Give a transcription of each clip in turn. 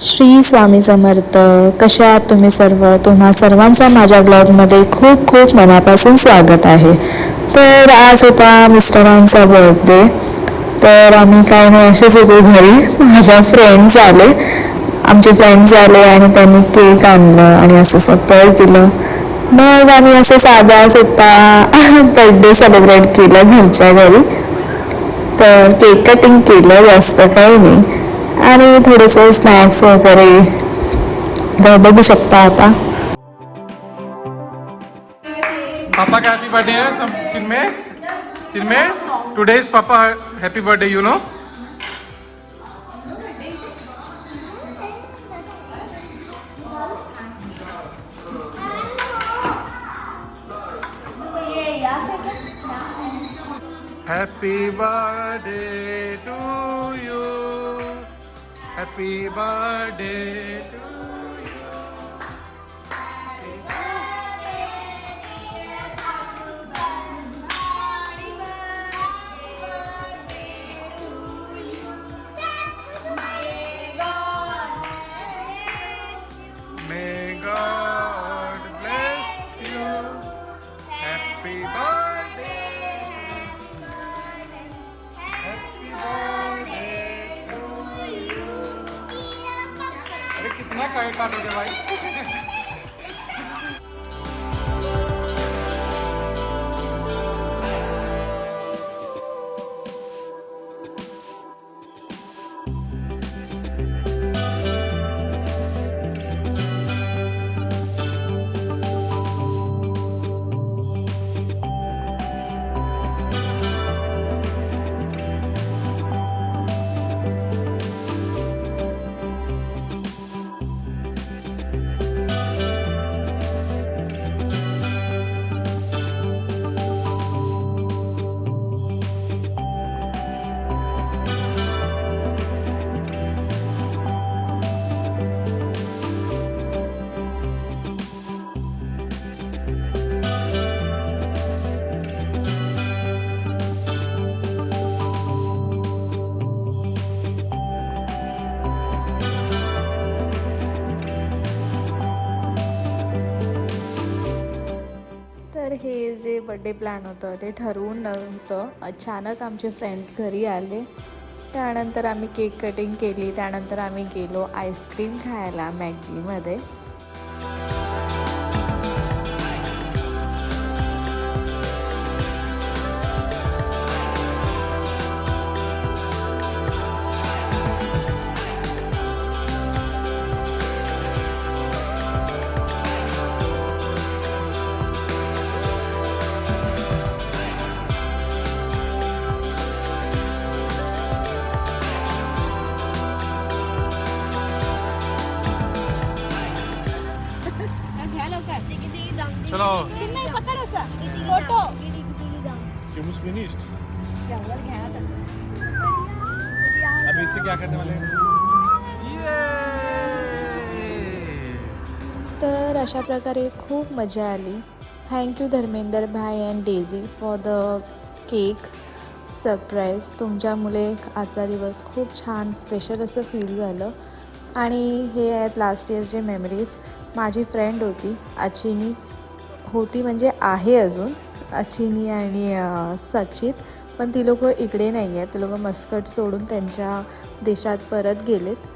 श्री स्वामी समर्थ कसे आहात तुम्ही सर्व? तुम्हा सर्वांचा माझ्या ब्लॉगमध्ये खूप खूप मनापासून स्वागत आहे. तर आज होता मिस्टरांचा बर्थडे तर आम्ही काय नाही असेच होतो घरी. माझ्या फ्रेंड्स आले. आमचे फ्रेंड्स आले आणि त्यांनी केक आणलं आणि असं सरप्राईज दिलं. मग आम्ही असं साधा सोपा बर्थडे सेलिब्रेट केलं घरच्या घरी. तर केक कटिंग केलं जास्त काही नाही. आणि थोडंसं स्नॅक्स वगैरे बघू शकता आता. पापा का हैप्पी बर्थडे है सब Chinmay? Chinmay today is papa happy birthday you know happy birthday to you Happy birthday to अरे कितना केक काटोगे भाई तर हे जे बड्डे प्लॅन होतं ते ठरवून नव्हतं. अचानक आमचे फ्रेंड्स घरी आले. त्यानंतर आम्ही केक कटिंग केली. त्यानंतर आम्ही गेलो आईस्क्रीम खायला मॅगीमध्ये चलो. चिन्मय पकड असं. फोटो. चिमूस फिनिश्ड जंगल. अब इससे क्या करने वाले हैं? तर अशा प्रकारे खूप मजा आली. थँक्यू धर्मेंदर भाई and Daisy for the cake surprise तुमच्यामुळे आजचा दिवस खूप छान स्पेशल असं फील झालं. आणि हे आहेत लास्ट इयरचे मेमरीज माझी फ्रेंड होती अचिनी. होती म्हणजे आहे अजून अचिनी आणि सचित. पण ती लोकं इकडे नाही आहेत ती लोकं मस्कट सोडून त्यांच्या देशात परत गेलेत.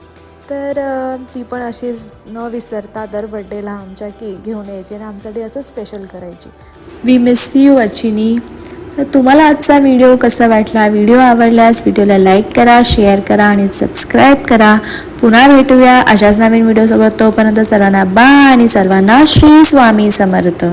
तर ती पण अशीच न विसरता दर बड्डेला आमच्या केक घेऊन यायची आणि आमच्यासाठी असं स्पेशल करायची. वी मिस यू अचिनी. तर तुम्हाला आजचा व्हिडिओ कसा वाटला? व्हिडिओ आवडल्यास व्हिडिओला लाईक करा शेअर करा आणि सबस्क्राईब करा. पुन्हा भेटूया अशाच नवीन व्हिडिओसोबत. तोपर्यंत सर्वांना बा आणि सर्वांना श्री स्वामी समर्थ.